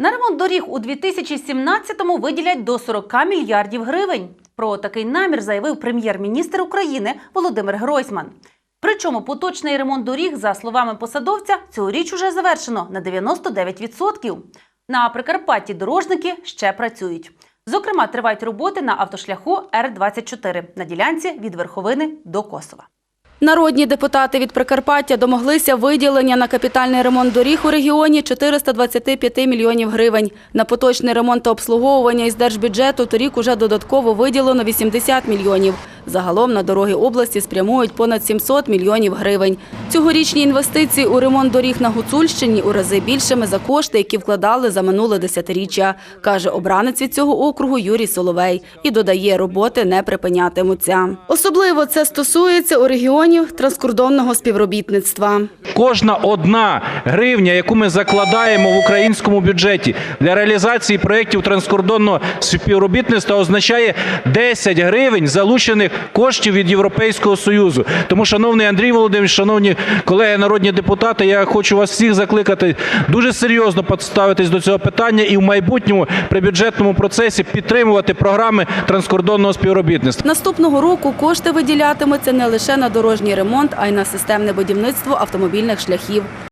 На ремонт доріг у 2017-му виділять до 40 мільярдів гривень. Про такий намір заявив прем'єр-міністр України Володимир Гройсман. Причому поточний ремонт доріг, за словами посадовця, цьогоріч уже завершено на 99%. На Прикарпатті дорожники ще працюють. Зокрема, тривають роботи на автошляху Р-24 на ділянці від Верховини до Косова. Народні депутати від Прикарпаття домоглися виділення на капітальний ремонт доріг у регіоні 425 мільйонів гривень. На поточний ремонт та обслуговування із держбюджету торік уже додатково виділено 80 мільйонів. Загалом на дороги області спрямують понад 700 мільйонів гривень. Цьогорічні інвестиції у ремонт доріг на Гуцульщині у рази більшими за кошти, які вкладали за минуле десятиріччя, каже обранець від цього округу Юрій Соловей. І додає, роботи не припинятимуться. Особливо це стосується у регіонів транскордонного співробітництва. Кожна одна гривня, яку ми закладаємо в українському бюджеті для реалізації проєктів транскордонного співробітництва, означає 10 гривень залучених коштів від Європейського Союзу. Тому, шановний Андрій Володимирович, шановні колеги народні депутати, я хочу вас всіх закликати дуже серйозно поставитись до цього питання і в майбутньому при бюджетному процесі підтримувати програми транскордонного співробітництва. Наступного року кошти виділятимуться не лише на дорожній ремонт, а й на системне будівництво автомобільних шляхів.